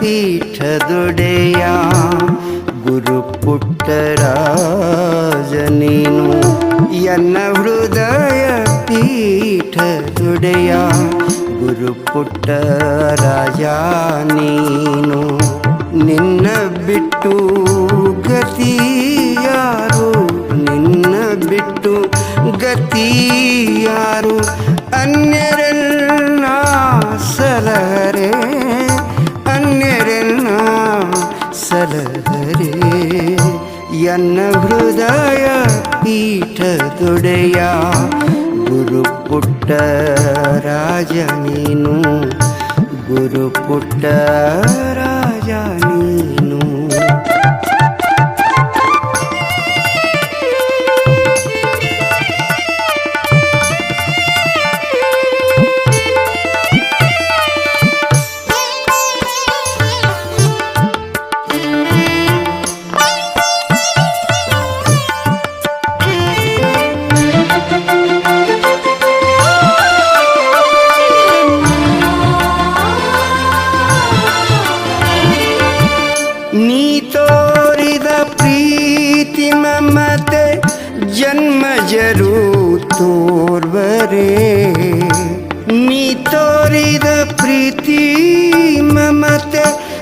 ಪೀಠದೊಡೆಯ ಗುರು ಪುಟ್ಟರಾಜ ನೀನು ಎನ್ನ ಹೃದಯ ಪೀಠದೊಡೆಯ ಗುರು ಪುಟ್ಟರಾಜ ನೀನು ನಿನ್ನ ಬಿಟ್ಟು ಗತಿ ಯಾರು ನಿನ್ನ ಬಿಟ್ಟು ಗತಿ ಯಾರು ಅನ್ಯರೆಲ್ಲ ಸಲಹರೆ ಅನ್ಯರೆಲ್ಲ ಸಲಹರೆ ಎನ್ನ ಹೃದಯ ಪೀಠದೊಡೆಯ ಗುರು ಪುಟ್ಟ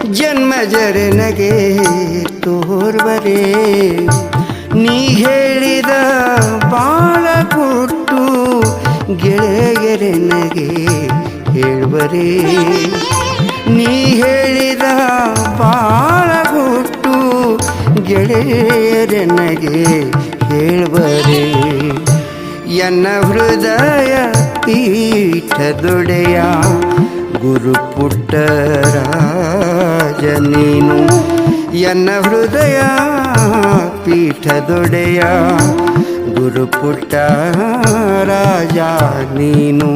ಮಮತೆ ಜನ್ಮಜರನಗೆ ತೋರ್ವರೆ. ನೀ ಹೇಳಿದ ಬಾಳ ಕೊಟ್ಟು ಗೆಳೆಯರನಗೆ ಹೇಳುವರೆ. ನೀ ಹೇಳಿದ ಬಾಳ ಗುಟ್ಟು ಗೆಳೆಯರನಗೆ ಹೇಳುವರೆ. ಎನ್ನ ಹೃದಯ ಪೀಠದೊಡೆಯ ಗುರು ಪುಟ್ಟರಾಜ ನೀನು ಎನ್ನ ಹೃದಯ ಪೀಠದೊಡೆಯ ಗುರು ಪುಟ್ಟ ರಾಜ ನೀನು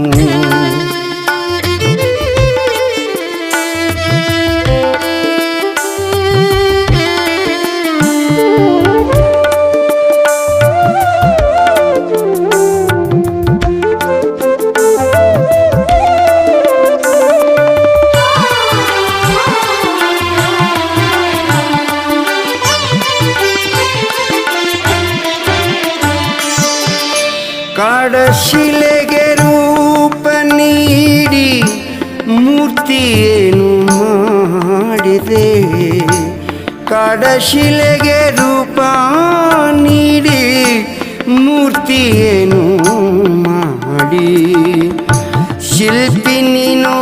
ಕಾಡಶಿಲೆಗೆ ರೂಪ ನೀಡಿ ಮೂರ್ತಿಯೇನು ಮಾಡಿದೆ? ಕಾಡಶಿಲೆಗೆ ರೂಪ ನೀಡಿ ಮೂರ್ತಿಯೇನು ಮಾಡಿ? ಶಿಲ್ಪಿ ನೀನು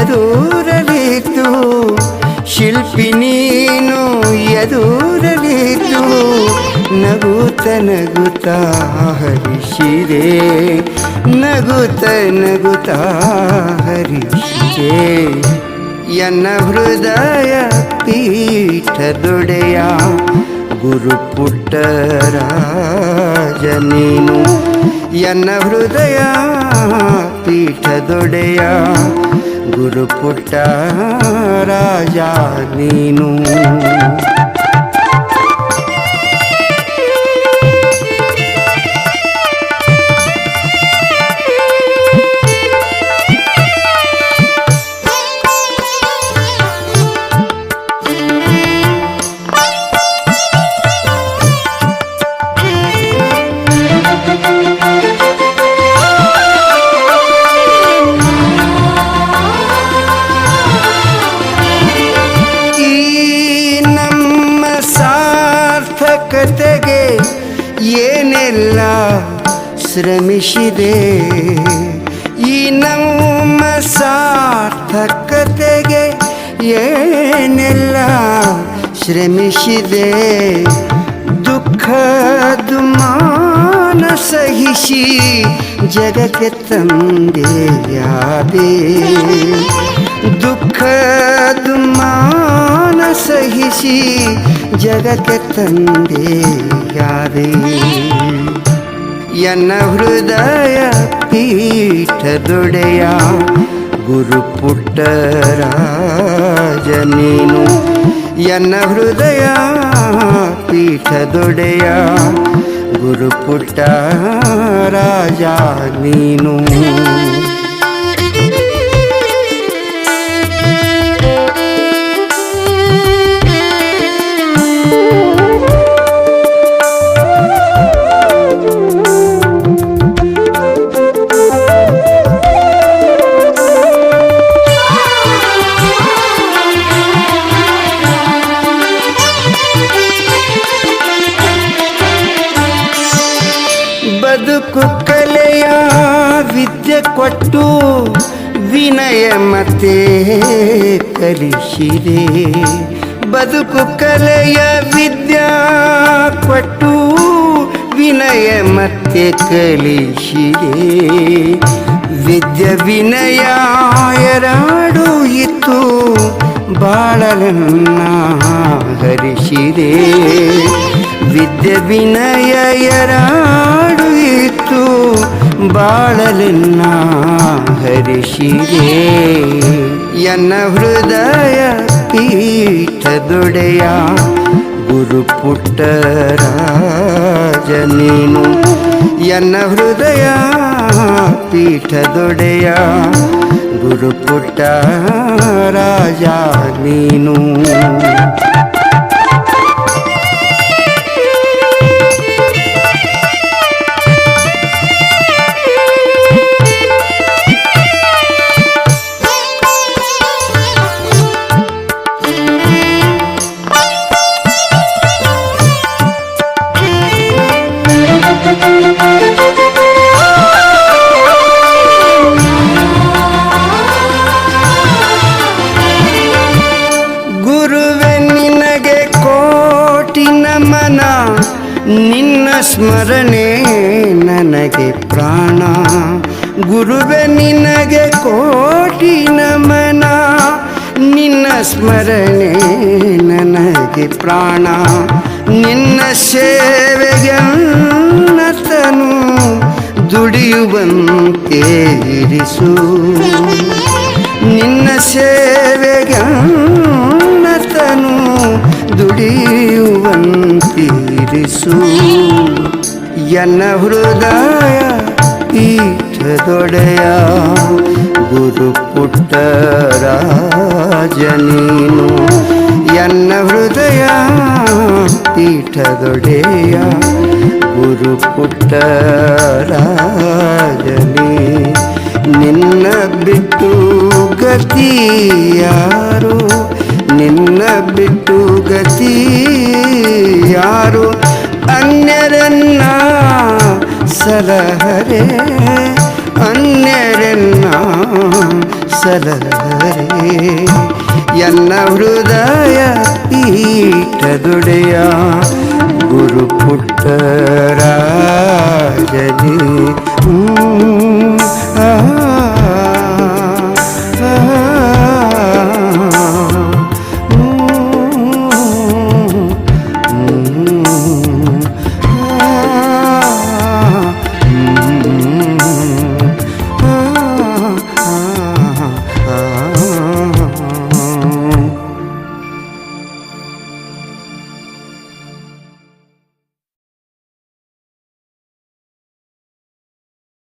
ಎದುರಲಿತು ಶಿಲ್ಪಿ ನೀನು ಎದುರಲಿತು ನಗುತ್ತ ನಗುತ್ತ ಹರಿಸಿದೆ. ನಗುತ್ತ ನಗುತ್ತ ಹರಿಸಿದೆ ಎನ್ನ ಹೃದಯ ಪೀಠದೊಡೆಯ ಗುರು ಪುಟ್ಟರಾಜ ನೀನು ಎನ್ನ ಹೃದಯ ಪೀಠದೊಡೆಯ ಗುರು ಪುಟ್ಟ ರಾಜ ನೀನು ಏನೆಲ್ಲ ಶ್ರಮಿಸಿದೆ? ಈ ನಮ್ಮ ಸಾರ್ಥಕತೆಗೆ ಏನೆಲ್ಲ ಶ್ರಮಿಸಿದೆ? ದುಃಖ ದುಮಾನ ಸಹಿಸಿ ಜಗಕ್ಕೆ ತಂದೆಯಾದೆ ದುಃಖ ದುಮಾನ ಸಹಿಸಿ ಜಗಕ್ಕೆ ತಂದೆಯಾದೆ ಎನ್ನ ಹೃದಯ ಪೀಠದೊಡೆಯ ಗುರು ಪುಟ್ಟರಾಜ ನೀನು ಎನ್ನ ಹೃದಯ ಪೀಠದೊಡೆಯ ಗುರು ಪುಟ್ಟ ರಾಜ ನೀನು? ಕೊಟ್ಟು ವಿನಯ ಮತ್ತೆ ಕಲಿಸಿದೆ ಬದುಕು ಕಲೆಯ ವಿದ್ಯಾ ಕೊಟ್ಟು ವಿನಯ ಮತ್ತೆ ಕಲಿಸಿದೆ. ವಿದ್ಯೆ ವಿನಯ ಎರಡೂ ಇತ್ತು, ಬಾಳಲನ್ನ ಹರಿಸಿದೆ. ವಿದ್ಯೆ ವಿನಯ ಎರಡೂ ಇತ್ತು ಬಾಳಲನ್ನ ಹರಿಸಿದೆ. ಎನ್ನ ಹೃದಯ ಪೀಠದೊಡೆಯ ಗುರು ಪುಟ್ಟರಾಜ ನೀನು ಎನ್ನ ಹೃದಯ ಪೀಠದೊಡೆಯ ಗುರು ಪುಟ್ಟ ರಾಜ ನೀನು. ಸ್ಮರಣೆ ನನಗೆ ಪ್ರಾಣ. ಗುರುವೆ ನಿನಗೆ ಕೋಟಿ ನಮನ. ನಿನ್ನ ಸ್ಮರಣೆ ನನಗೆ ಪ್ರಾಣ. ನಿನ್ನ ಸೇವೆಗೆ ನತನು ದುಡಿಯುವಂತೆ ಇರಿಸು. ನಿನ್ನ ಸೇವೆಗೆ ಎನ್ನ ಹೃದಯ ಪೀಠದೊಡೆಯ ಗುರು ಪುಟ್ಟ ರಾಜನೀನು ಎನ್ನ ಹೃದಯ ಪೀಠದೊಡೆಯ ಗುರು ಪುಟ್ಟರಾಜನೇ ನಿನ್ನ ಬಿಟ್ಟು ಗತಿ ಯಾರು? ನಿನ್ನ ಬಿಟ್ಟು ಗತಿ ಯಾರು? ಅನ್ಯರನ್ನ ಸಲಹರೆ ಅನ್ಯರನ್ನ ಸಲಹರೆ ಎನ್ನ ಹೃದಯ ಪೀಠದೊಡೆಯ ಗುರು ಪುಟ್ಟರಾಜನೇ ಹ್ಮ್